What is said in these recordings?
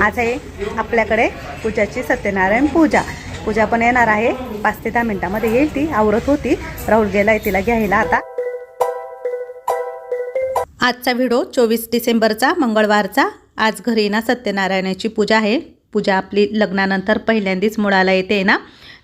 आज आहे आपल्याकडे पूजाची सत्यनारायण पूजा. पूजा पण येणार आहे. पाच ते दहा मिनिटामध्ये येईल ती. आवरत होती. राहुल गेलाय तिला घ्यायला आता. आजचा व्हिडिओ चोवीस डिसेंबरचा मंगळवारचा. आज घरी ना सत्यनारायणाची पूजा आहे. पूजा आपली लग्नानंतर पहिल्यांदाच मुळाला येते ना.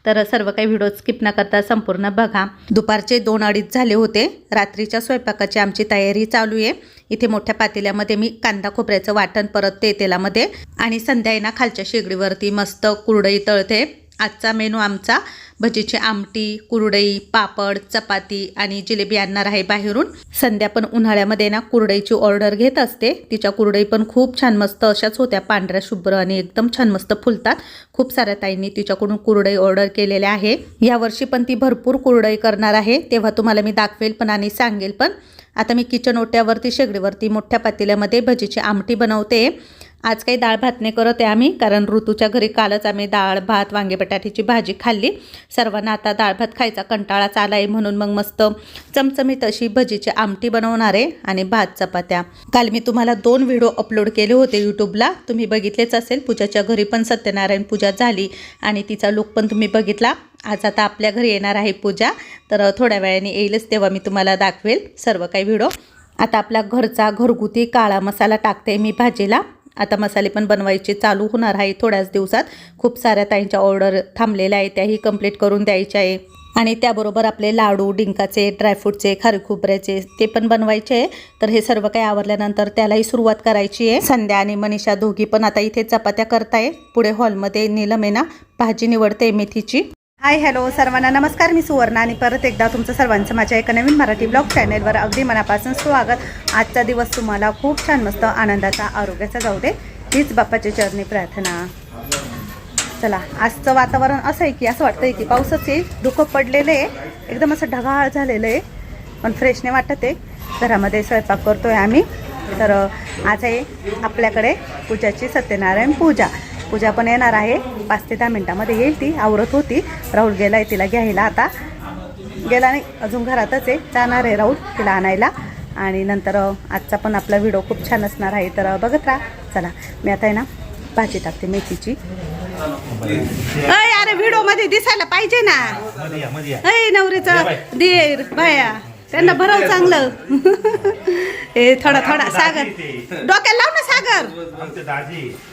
तर सर्व काही व्हिडिओ स्किप न करता संपूर्ण बघा. दुपारचे दोन अडीच झाले होते. रात्रीच्या स्वयंपाकाची आमची तयारी चालू आहे. इथे मोठ्या पातेल्यामध्ये मी कांदा खोबऱ्याचं वाटण परत ते तेलामध्ये आणि संध्या ना खालच्या शेगडीवरती मस्त कुरडई तळते. आजचा मेनू आमचा भजीची आमटी कुरडई पापड चपाती आणि जिलेबी आणणार आहे बाहेरून. संध्या पण उन्हाळ्यामध्ये ना कुरडईची ऑर्डर घेत असते. तिच्या कुरडई पण खूप छान मस्त अशाच होत्या. पांढऱ्या शुभ्र आणि एकदम छान मस्त फुलतात. खूप साऱ्या ताईंनी तिच्याकडून कुरडई ऑर्डर केलेल्या आहे. यावर्षी पण ती भरपूर कुरडई करणार आहे. तेव्हा तुम्हाला मी दाखवेल पण आणि सांगेल पण. आता मी किचन ओट्यावरती शेगडीवरती मोठ्या पातेल्यामध्ये भजीची आमटी बनवते. आज काही डाळ भात नाही करत आहे आम्ही कारण ऋतूच्या घरी कालच आम्ही डाळ भात वांगे बटाट्याची भाजी खाल्ली. सर्वांना आता डाळ भात खायचा कंटाळाच आला आहे म्हणून मग मस्त चमचमीत अशी भजीची आमटी बनवणार आहे आणि भात चपात्या. काल मी तुम्हाला दोन व्हिडिओ अपलोड केले होते यूट्यूबला तुम्ही बघितलेच असेल पूजाच्या घरी पण सत्यनारायण पूजा झाली आणि तिचा लुक पण तुम्ही बघितला. आज आता आपल्या घरी येणार आहे पूजा. तर थोड्या वेळाने येईलच तेव्हा मी तुम्हाला दाखवेल सर्व काही व्हिडिओ. आता आपला घरचा घरगुती काळा मसाला टाकते मी भाजीला. आता मसाले पण बनवायचे चालू होणार आहे थोड्याच दिवसात. खूप साऱ्या ताईंच्या ऑर्डर थांबलेल्या आहे त्याही कंप्लीट करून द्यायच्या आहे. आणि त्याबरोबर आपले लाडू डिंकाचे ड्रायफ्रूटचे खारखोबऱ्याचे ते पण बनवायचे आहे. तर हे सर्व काही आवरल्यानंतर त्यालाही सुरुवात करायची आहे. संध्या आणि मनीषा दोघी पण आता इथे चपात्या करताय. पुढे हॉलमध्ये नीलम आहे ना भाजी निवडते मेथीची. हाय हॅलो सर्वांना नमस्कार. मी सुवर्णा आणि परत एकदा तुमचं सर्वांचं माझ्या एका नवीन मराठी ब्लॉग चॅनेलवर अगदी मनापासून स्वागत. आजचा दिवस तुम्हाला खूप छान मस्त आनंदाचा आरोग्याचा जाऊ दे. हीच बाप्पाच्या चरणी प्रार्थना. चला आजचं वातावरण असं आहे की असं वाटतंय की पाऊसच येईल. धुकं पडलेलं आहे. एकदम असं ढगाळ झालेलं आहे. पण फ्रेशने वाटत आहे. घरामध्ये स्वयंपाक करतोय आम्ही. तर आज आहे आपल्याकडे पूजाची सत्यनारायण पूजा. पूजा पण येणार आहे. पाच ते दहा मिनिटामध्ये येईल ती. आवरत होती. राहुल गेलाय तिला घ्यायला आता. गेला नाही. अजून घरातच आहे. जाणार आहे राहुल तिला आणायला. आणि नंतर आजचा पण आपला व्हिडिओ खूप छान असणार आहे. तर बघत राहा. चला मी आता आहे ना भाजी टाकते मेथीची. अरे व्हिडिओमध्ये दिसायला पाहिजे ना. नवरीचा देर बाया. त्यांना भरव चांगलं. हे थोडा थोडा सागर. डोक्याला लाव ना सागर.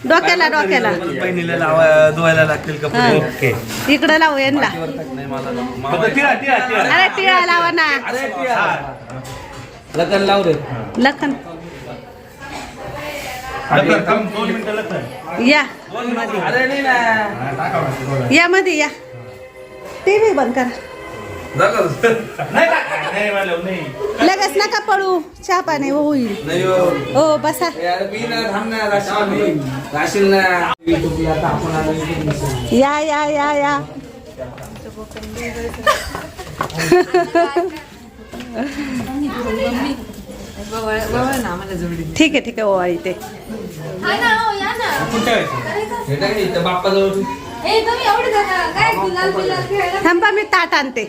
डोक्याला डोक्याला. बहिणीला लावा धुवायला लागतील कपडे. ओके. इकडं लावू यांना. अरे टिळा लावा ना. लग्न लाव रे लखन. या. अरे नाही ना या मध्ये या. टीव्ही बंद करा. लगेच नका पडू चहा पाणी होईल. नाही हो. हो बसा. यार मी ना थांब ना राशील राशील ना. युट्यूबला आता आपण आलो इथे. या या या या. ठीक आहे ठीक आहे ओ इथे. हाय ना, हो, या ना. हे टाक इथं बाप्पाजवळ? ए, तुम्ही एवढे जण काय गुलाल बिलाल खेळायला थांबा मी ताट आणते.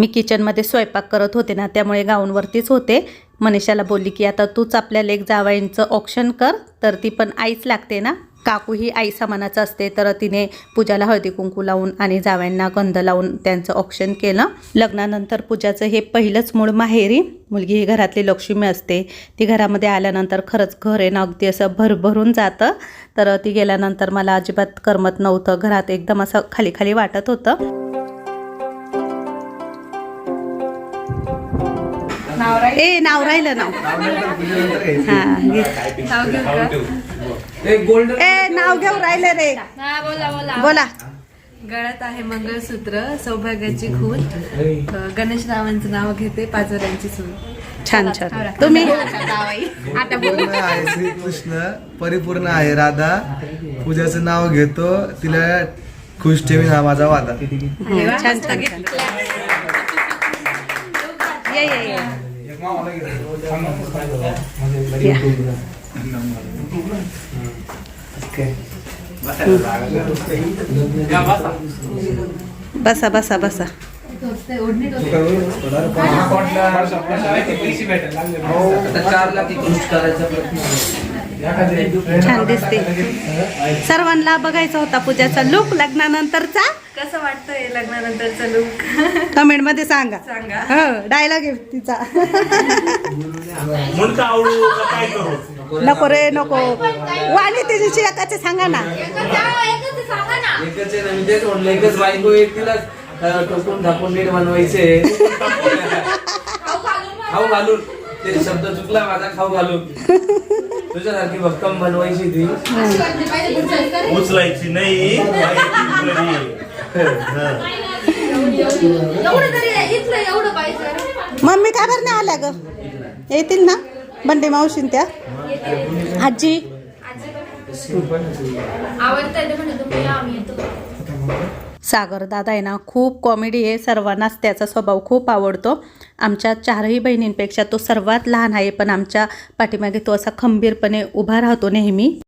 मी किचनमध्ये स्वयंपाक करत होते ना त्यामुळे गाऊनवरतीच होते. मनीषाला बोलली की आता तूच आपल्या लेक जावाईंचं ऑप्शन कर तर ती पण आईच लागते ना. काकू ही आई समानाचं असते. तर तिने पूजाला हळदी कुंकू लावून आणि जावयांना गंध लावून त्यांचं ऑप्शन केलं. लग्नानंतर पूजाचं हे पहिलंच मूळ माहेरी. मुलगी ही घरातली लक्ष्मी असते. ती घरामध्ये आल्यानंतर खरंच घर आहे ना अगदी असं भरभरून जातं. तर ती गेल्यानंतर मला अजिबात करमत नव्हतं. घरात एकदम असं खाली खाली वाटत होतं. ए नाव राहिलं नाव. हा. ए नाव घेऊ राहिलं रे. बोला बोला. बोला. गळ्यात आहे मंगळसूत्र सौभाग्याची खून. गणेश रावांचं नाव घेते पाचोऱ्यांची सून. छान छान. तुम्ही? पूर्ण आहे श्रीकृष्ण परिपूर्ण आहे राधा. पूजाचं नाव घेतो तिला खुश ठेवीन हा माझा वादा. हं, छान छान ये या. बसा बसा। बसा आता चार लाख एकोणीस करायचा प्रयत्न छान दिसते. सर्वांना बघायचा होता पूजाचा लुक लग्नानंतरचा. कसं वाटतंय लग्नानंतरचा लुक कमेंटमध्ये सांगा. सांगा. हो डायलॉग आहे तिचा. नको रे नको वाणी तिची एकाचे सांगा ना एकच जावं, एकच आहे, सांगा ना. एकच आहे ना मी तेच म्हणलं एकच बायको एक तिला अं, टोकून टाकून नीट बनवायचे. खाऊ घालून. बघ. खाऊ घालून. ते शब्द चुकला माझा खाऊ घालून. तुझ्यासारखी भक्कम बनवायची ती. उचलायची नाही बरी. हं. एवढं तरी नाही. मम्मी आल्या ग येतील ना बंडे मावशीन त्या आजी आवडतंय ते म्हणे तुम्ही या, आम्ही येतो सागर दादा आहे ना खूप कॉमेडी आहे सर्वांनाच त्याचा स्वभाव खूप आवडतो. आमच्या चारही बहिणींपेक्षा तो सर्वात लहान आहे पण आमच्या पाठीमागे तो असा खंबीरपणे उभा राहतो नेहमी.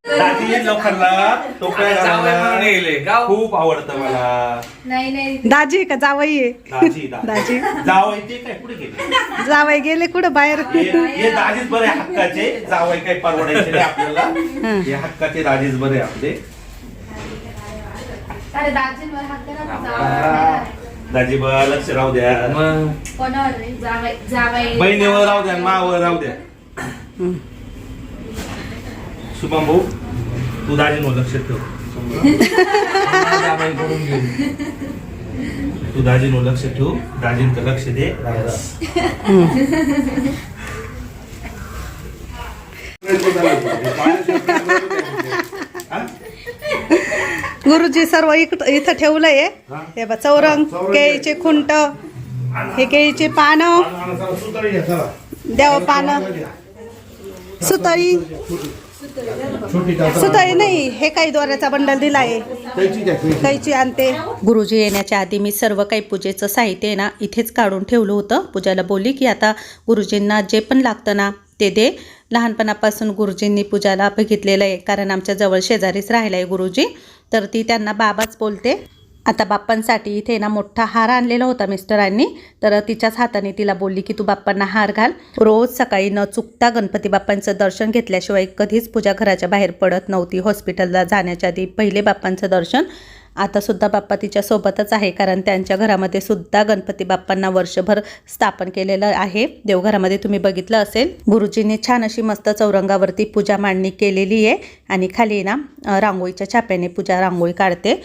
खूप आवडतं मला. नाही नाही. दाजी का? जावई आहे. दाजी दाजी. जावई ते काय कुठे गेले? जावई गेले कुठं बाहेर? दाजीच बरे हक्काचे. जावई काही परवडायचे आपल्याला. हे हक्काचे दाजीच बरे आपले. अरे दाजींवर हात करा जावई. दाजी बा लक्ष राहू द्या. मग? कोणावर रे? जावई जावई बहिणीवर राहू द्या मावर राहू द्या. शुभम भाऊ तू दाजींवर लक्ष ठेव. तू दाजींवर लक्ष ठेव. दाजींचं लक्ष दे. गुरुजी सर्व इक- इथं ठेवलंय. हे? बा चौरंग केळीचे खुंट हे केळीचे पानं. देव पानं. सुतळी सुतळी. नाही हे काही दोऱ्याचा बंडल दिलाय. कैची आणते. गुरुजी येण्याच्या आधी मी सर्व काही पूजेचं साहित्य आहे ना इथेच काढून ठेवलं होतं. पूजाला बोलली की आता गुरुजींना जे पण लागतं ना ते दे. लहानपणापासून गुरुजींनी पूजाला बघितलेलं आहे कारण आमच्या जवळ शेजारीच राहिला आहे गुरुजी. तर ती त्यांना बाबाच बोलते. आता बाप्पांसाठी इथे ना मोठा हार आणलेला होता मिस्टरांनी तर तिच्याच हाताने तिला बोलली की तू बाप्पांना हार घाल. रोज सकाळी न चुकता गणपती बाप्पांचं दर्शन घेतल्याशिवाय कधीच पूजा घराच्या बाहेर पडत नव्हती. हॉस्पिटलला जाण्याच्या आधी पहिले बाप्पांचं दर्शन. आता सुद्धा बाप्पा तिच्यासोबतच आहे कारण त्यांच्या घरामध्ये सुद्धा गणपती बाप्पांना वर्षभर स्थापन केलेलं आहे. देवघरामध्ये तुम्ही बघितलं असेल गुरुजींनी छान अशी मस्त चौरंगावरती पूजा मांडणी केलेली आहे. आणि खाली ना रांगोळीच्या छाप्याने पूजा रांगोळी काढते.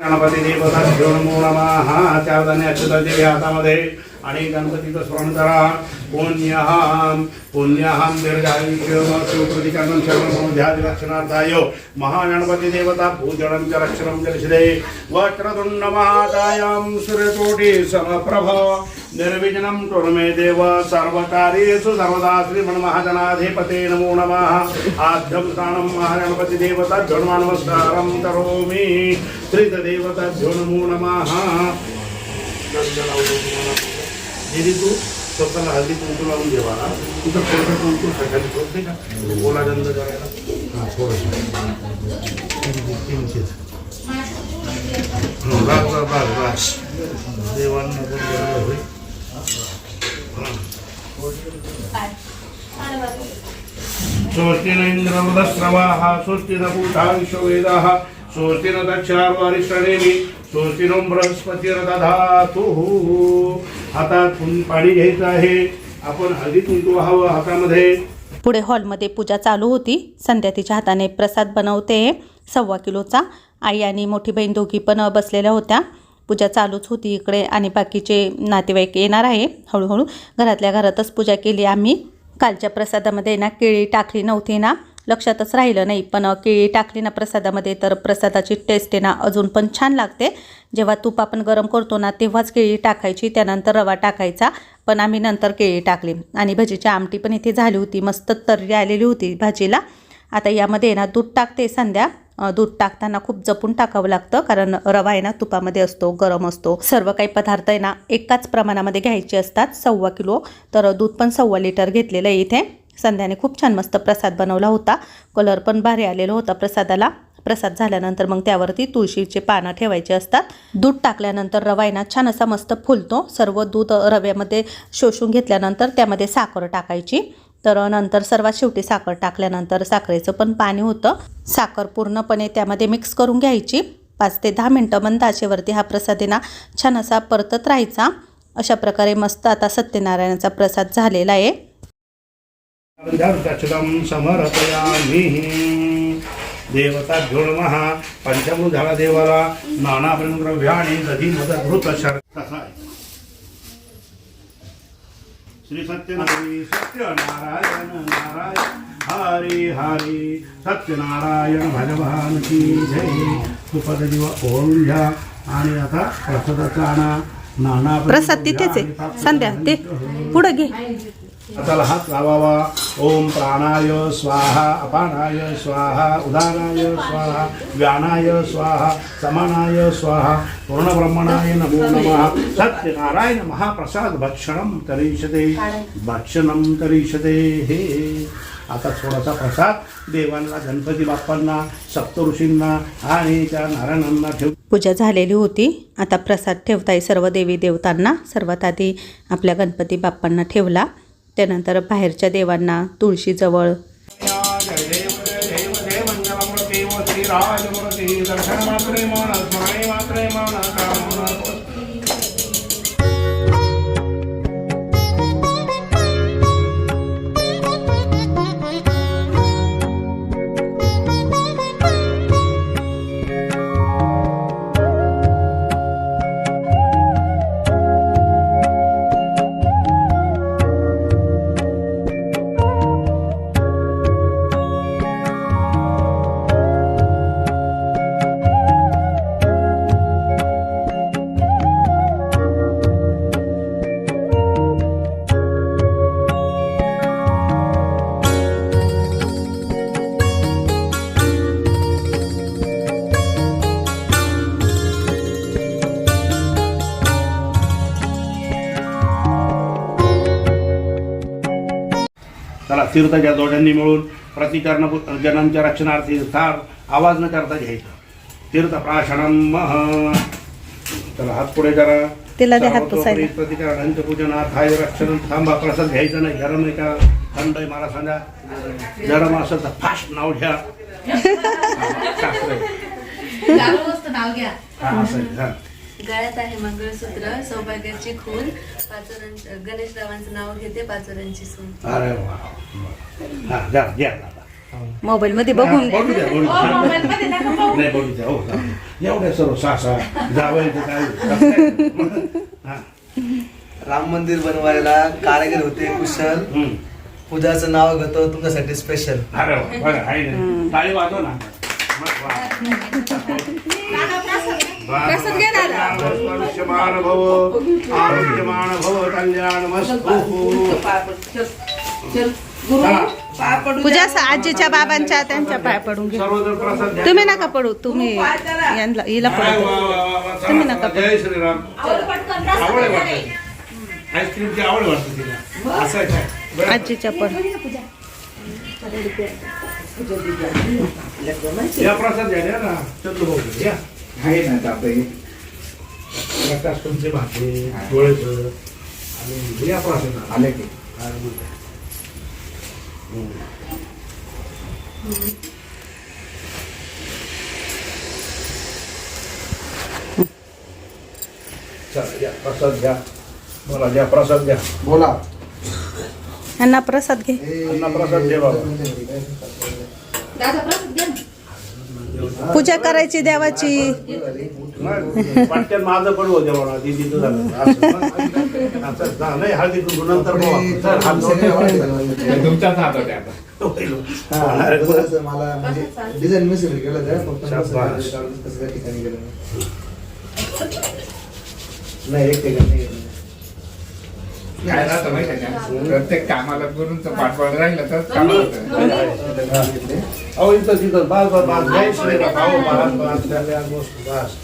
गणपती देवता घेऊन नमो हा त्यावधाने अच्युताचे हातामध्ये. आणि गणपतीचं स्मरण करा. पुण्यहाम पुण्यहाम दीर्घायुष्य शिवप्रतिकरणं शरणं ध्यादिलक्षणार्थाय महागणपती देवता भूजलं च रक्षणं जलशिरे वक्रतुण्ड महाकायं सूर्यकोटि समप्रभ. निर्विघ्नं टुर्मे देव सर्वकार्येषु सर्वदा श्रीमन्महाजनाधिपते नमो नमः। आद्यं स्थानं महागणपती देवता नमस्कारं करोमि। श्रीतदेवताभ्यो नमो नमः। दीदी तू स्वतःला हल्दी कुंकू लावून देवा तिथं थोडं कुंकू सकाळी ठेवते का बोला गंध करायला हां थोडंसं तीनशेच हं, बस बस बस बस देवांना पण बरोबर होईल विश्ववेदाः हातात पाणी घ्यायचं आहे. आपण हळदी कुंकू हातामध्ये. पुढे हॉलमध्ये पूजा चालू होती. संध्या तिच्या हाताने प्रसाद बनवते. सव्वा किलोचा. आई आणि मोठी बहीण दोघी पण बसलेल्या होत्या. पूजा चालूच होती इकडे आणि बाकीचे नातेवाईक येणार आहे. हळूहळू घरातल्या घरातच पूजा केली आम्ही. कालच्या प्रसादामध्ये ना केळी टाकली नव्हती ना लक्षातच राहिलं नाही. पण केळी टाकली ना प्रसादामध्ये तर प्रसादाची टेस्ट आहे ना अजून पण छान लागते. जेव्हा तूप आपण गरम करतो ना तेव्हाच केळी टाकायची त्यानंतर रवा टाकायचा. पण आम्ही नंतर केळी टाकली. आणि भजीची आमटी पण इथे झाली होती. मस्त तर्री आलेली होती भाजीला. आता यामध्ये ना दूध टाकते संध्या. दूध टाकताना खूप जपून टाकावं लागतं कारण रवा आहे ना तुपामध्ये असतो गरम असतो. सर्व काही पदार्थ आहे ना एकाच प्रमाणामध्ये घ्यायचे असतात सव्वा किलो. तर दूध पण सव्वा लिटर घेतलेलं आहे इथे. संध्याने खूप छान मस्त प्रसाद बनवला होता. कलर पण भारी आलेला होता प्रसादाला. प्रसाद झाल्यानंतर मग त्यावरती तुळशीचे पानं ठेवायचे असतात. दूध टाकल्यानंतर रवा आहे ना छान असा मस्त फुलतो. सर्व दूध रव्यामध्ये शोषून घेतल्यानंतर त्यामध्ये साखर टाकायची. तर नंतर सर्वात शेवटी साखर टाकल्यानंतर साखरेचं पण पाणी होतं. साखर पूर्णपणे त्यामध्ये मिक्स करून घ्यायची. पाच ते दहा मिनटं मंद आशेवरती हा प्रसाद आहे ना छान असा परतत राहायचा. अशा प्रकारे मस्त आता सत्यनारायणाचा प्रसाद झालेला आहे. देवता समर्पयामि. पंचमृत झाला देवाला नाना दधी मदभृत शर सत्यनारायण सत्यनारायण नारायण हरी हरी। सत्यनारायण भगवान की जय। तुपद दिवा ओळून घ्या आणि आता प्रसादाचा आणा नाना प्रसाद तिथेच आहे. संध्या ते पुढं घे. हाताला हात लावावा. ओम प्राणाय स्वाहा अपानाय स्वाहा उदानाय स्वाहा व्यानाय स्वाहा समानाय स्वाहा पूर्णब्रह्मणाय नमो नमः. सत्यनारायण महाप्रसाद भक्षणं तरीशते भक्षणं तरीशते हे. आता थोडासा प्रसाद. देवांना गणपती बाप्पांना सप्तऋषींना आणि त्या नारायणांना ठेव पूजा झालेली होती. आता प्रसाद ठेवताय सर्व देवी देवतांना. सर्वात आधी आपल्या गणपती बाप्पांना ठेवला. त्यानंतर बाहेरच्या देवांना तुळशीजवळ जय देव तीर्थच्या जोड्यांनी मिळून. प्रतिकरण जनांच्या रक्षणार्थी थार. आवाज न करता घ्यायचा. तीर्थ प्राशनम मह. चला हात पुढे करा तिला हात पुसायला. पूजनात हाय रक्षण थांबा प्रसाद घ्यायचा नाही. गरम आहे का? थंड आहे मला सांगा. गरम असेल तर फास्ट नाव घ्या. शास्त्र आहे. नाव घ्या. हा, असं आहे, हा. गळ्यात आहे मंगळसूत्र सौभाग्याची खून गणेशरावांचं नाव घेते पाचोरांची सून अरे वा हा आता. मोबाईलमध्ये बघून द्या द्या नाही बोलू द्या हो सर्व सासा जावं काय हा. राम मंदिर बनवायला कारागीर होते कुशल हम्म. पूजाचं नाव घेतो तुमच्यासाठी स्पेशल अरे वा, बघा, आहे ना. टाळी वाजव ना मग वा. आयुष्यमान भव आरोग्यमान भव कल्याण पूजा आजीच्या बाबांच्या त्यांच्या पाय पडून घे. तुम्ही नका पडू तुम्ही यांना हिला पडू. तुम्ही नका जय श्रीराम. आईस्क्रीमची आवड वाटते तिला. असं. आजीच्या पड या प्रसाद द्या ना. आहे ना तापे प्रकाश तुमचे भाते डोळेचं आणि या प्रसाद आले की. चला या प्रसाद घ्या. मला द्या प्रसाद द्या बोला. यांना प्रसाद घे. त्यांना प्रसाद दे बाबा. दादा प्रसाद घ्या ना. पूजा करायची देवाची. माझं पण दिदीचं झालं हळदी कुंकू नंतर तुमच्याच हातात आहे आता. मला म्हणजे डिझाईन केलं फक्त ठिकाणी गेलं नाही एक ठिकाणी. काय राहतं माहिती आहे का? प्रत्येक कामाला गुरूंचं पाठबळ राहिलं तर काम होतं अहो इथं तिथं बास बास बास जय श्रीराम अहो बास बास झाल्या गोष्ट बास.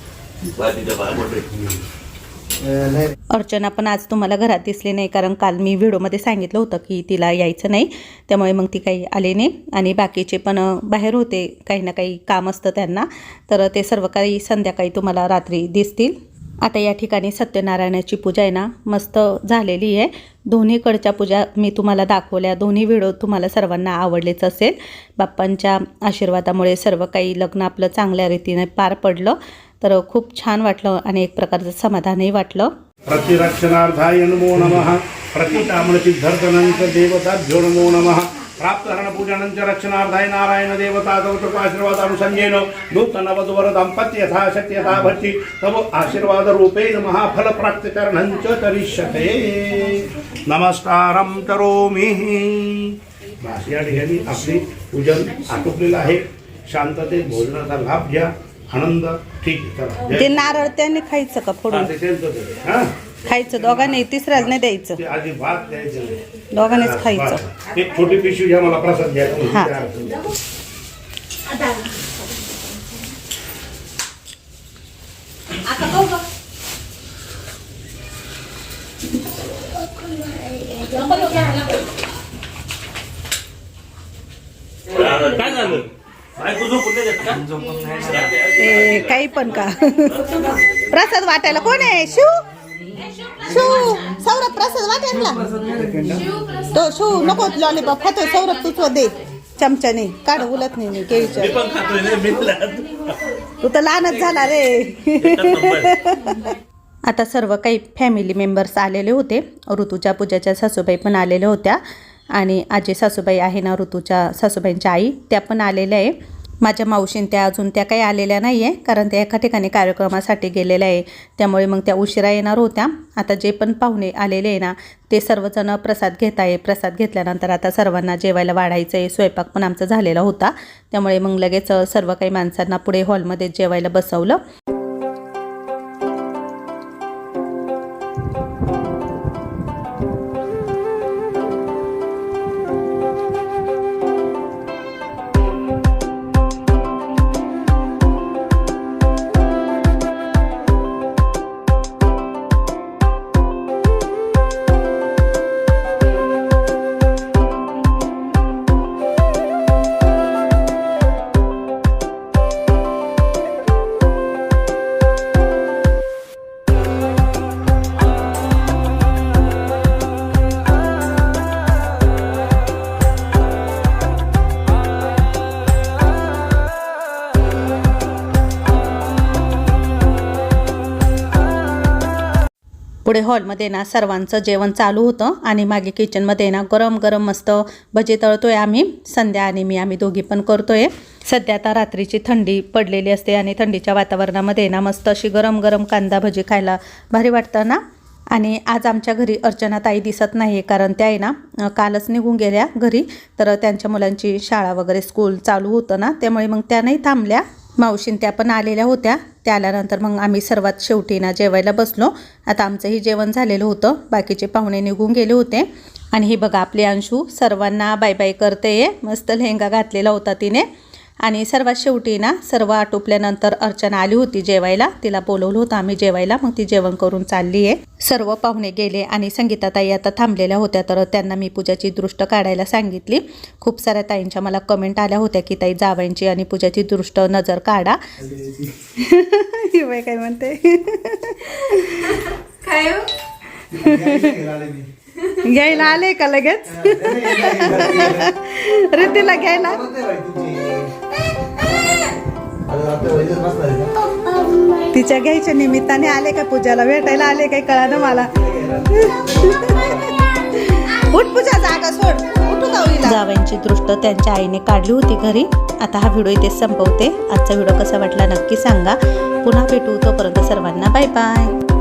अं, नाही. अर्चना पण आज तुम्हाला घरात दिसली नाही कारण काल मी व्हिडिओमध्ये सांगितलं होतं की तिला यायचं नाही. त्यामुळे मग ती काही आली नाही. आणि बाकीचे पण बाहेर होते. काही ना काही काम असतं त्यांना. तर ते सर्व काही संध्याकाळी तुम्हाला रात्री दिसतील. आता या ठिकाणी सत्यनारायणाची पूजा आहे ना मस्त झालेली आहे. दोन्हीकडच्या पूजा मी तुम्हाला दाखवल्या. दोन्ही व्हिडिओ तुम्हाला सर्वांना आवडलेच असेल. बाप्पांच्या आशीर्वादामुळे सर्व काही लग्न आपलं चांगल्या रीतीने पार पडलं. तर खूप छान वाटलं आणि एक प्रकारचं समाधानही वाटलं. प्रतिरक्षणार्थाय नमो नमः. प्रतिकामणसिद्धर्दनञ्च देवताभ्यो नमो नमः. प्राप्तहरणपूजनञ्च रक्षणार्थाय नारायण देवता तव कृप आशीर्वादानुसंज्ञेन नूतनवधुवर दाम्पत्य यथा शक्य यथा भक्ति तव आशीर्वादरूपेण महाफलप्राप्तिकरणञ्च करिष्यते। नमस्कारं करोमि। या ठिकाणी आपले पूजन आटोपलेलं आहे. शांततेत भोजनाचा लाभ घ्या. आनंद. ठीक आहे ते नारळ त्याने खायचं का फोडून? ते त्यांचंच आहे. हा? खायचं. दोघांनी तिसऱ्याला नाही द्यायचं. ते अजिबात द्यायचं. नाही. दोघांनीच खायचं. एक छोटी पिशवी घ्या मला प्रसाद घ्या. हा. आता पाहू का? काय झालं? बायको झोपून नाही देत का? ते काही पण का? प्रसाद वाटायला कोण आहे? शिव? शिव सौरभ प्रसाद वाटायला तो शिव नको लॉलीपॉप खातोय सौरभ तूच दे. चमच्याने काढ उलत नाही केळीच्या. तू तर लहानच झाला रे. आता सर्व काही फॅमिली मेंबर्स आलेले होते. ऋतूच्या पूजाच्या सासूबाई पण आलेल्या होत्या. आणि आजी सासूबाई आहे ना ऋतूच्या सासूबाईंच्या आई त्या पण आलेल्या आहे. माझ्या मावशीन त्या अजून त्या काही आलेल्या नाही आहे कारण त्या एका ठिकाणी कार्यक्रमासाठी गेलेल्या आहे. त्यामुळे मग त्या उशिरा येणार होत्या. आता जे पण पाहुणे आलेले आहे ना ते सर्वजण प्रसाद घेत आहे. प्रसाद घेतल्यानंतर आता सर्वांना जेवायला वाढायचं आहे. स्वयंपाक पण आमचा झालेला होता. त्यामुळे मग लगेच सर्व काही माणसांना पुढे हॉलमध्ये जेवायला बसवलं. पुढे हॉलमध्ये ना सर्वांचं जेवण चालू होतं आणि मागे किचनमध्ये ना गरम गरम मस्त भजी तळतोय आम्ही. संध्या आणि मी आम्ही दोघी पण करतोय. सध्या आता रात्रीची थंडी पडलेली असते आणि थंडीच्या वातावरणामध्ये ना मस्त अशी गरम गरम कांदा भजी खायला भारी वाटतं ना. आणि आज आमच्या घरी अर्चना ताई दिसत नाही कारण त्या आहे ना कालच निघून गेल्या घरी. तर त्यांच्या मुलांची शाळा वगैरे स्कूल चालू होतं ना त्यामुळे मग त्या नाही थांबल्या. मावशीन त्या पण आलेल्या होत्या. ते आल्यानंतर मग आम्ही सर्वात शेवटी ना जेवायला बसलो. आता आमचंही जेवण झालेलं होतं. बाकीचे पाहुणे निघून गेले होते. आणि ही बघा आपली अंशू सर्वांना बाय बाय करते मस्त लेहंगा घातलेला होता तिने. आणि सर्वात शेवटी ना सर्व आटोपल्यानंतर अर्चना आली होती जेवायला. तिला बोलवलं होतं आम्ही जेवायला. मग ती जेवण करून चालली आहे सर्व पाहुणे गेले आणि संगीताताई आता थांबलेल्या होत्या. तर त्यांना मी पूजाची दृष्ट काढायला सांगितली. खूप साऱ्या ताईंच्या मला कमेंट आल्या होत्या की ताई जावायची आणि पूजाची दृष्ट नजर काढा. काय म्हणते? काय हो? घ्यायला आले का लगेच? रीतीला घ्यायला? तिच्या घ्यायच्या निमित्ताने आले का पूजाला? भेटायला आले काही कळा ना मला? उठ पूजा जागा सोड. जावयांची दृष्ट त्यांच्या आईने काढली होती घरी. आता हा व्हिडिओ इथे संपवते. आजचा व्हिडिओ कसा वाटला नक्की सांगा. पुन्हा भेटू तोपर्यंत सर्वांना बाय बाय.